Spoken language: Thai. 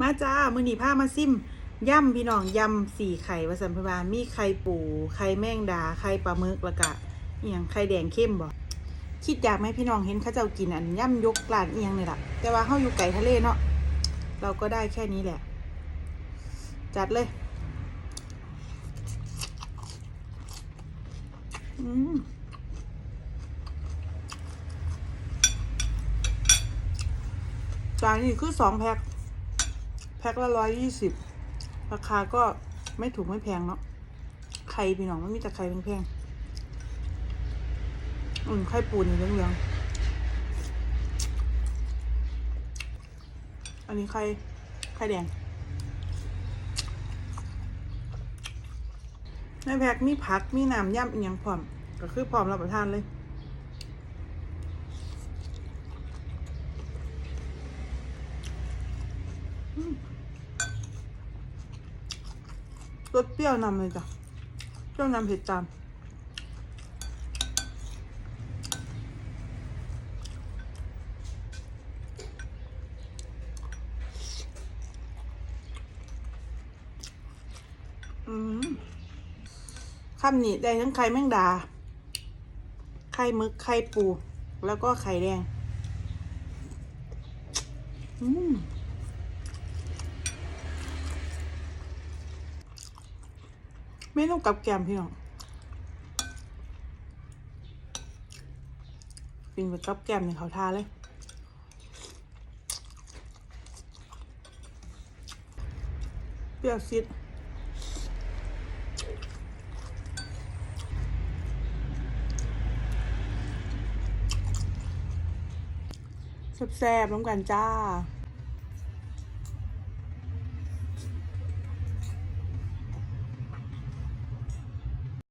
มาจ้า มือหนีผ้ามาซิมย่ำพี่น้องย่ำสี่ไข่วสันพบาลมีไข่ปู ไข่แมงดา ไข่ปลาหมึกแล้วก็เอียงไข่แดงเข้มบ่คิดอยากไหมพี่น้องเห็นเขาเจ้ากินอันย่ำยกกลานเอียงนี่แหละแต่ว่าเฮาอยู่ไก่ทะเลเนาะเราก็ได้แค่นี้แหละ จัดเลย อืมจานนี้คือสองแพ็ค แพ็คละร้อยยี่สิบราคาก็ไม่ถูกไม่แพงเนาะไข่พี่น้องไม่มีแต่ไข่แพงๆอืมไข่ปูนี่เหลืองๆอันนี้ไข่ไข่แดงในแพ็คมีผักมีน้ำย่ำอีกอย่างพร้อม ก็คือพร้อมรับประทานเลย รสเปรี้ยวนำเลยจ้ะเปรี้ยวนำเผ็ดตามอืมคำนี้ได้ทั้งไข่แมงดา ไข่มึก ไข่ปู แล้วก็ไข่แดง อืม เมนูกับแกมพี่น้องกินกับกับแกมเนี่ยเขาทาเลยเปรี้ยวซิดแซ่บๆน้ำกันจ้า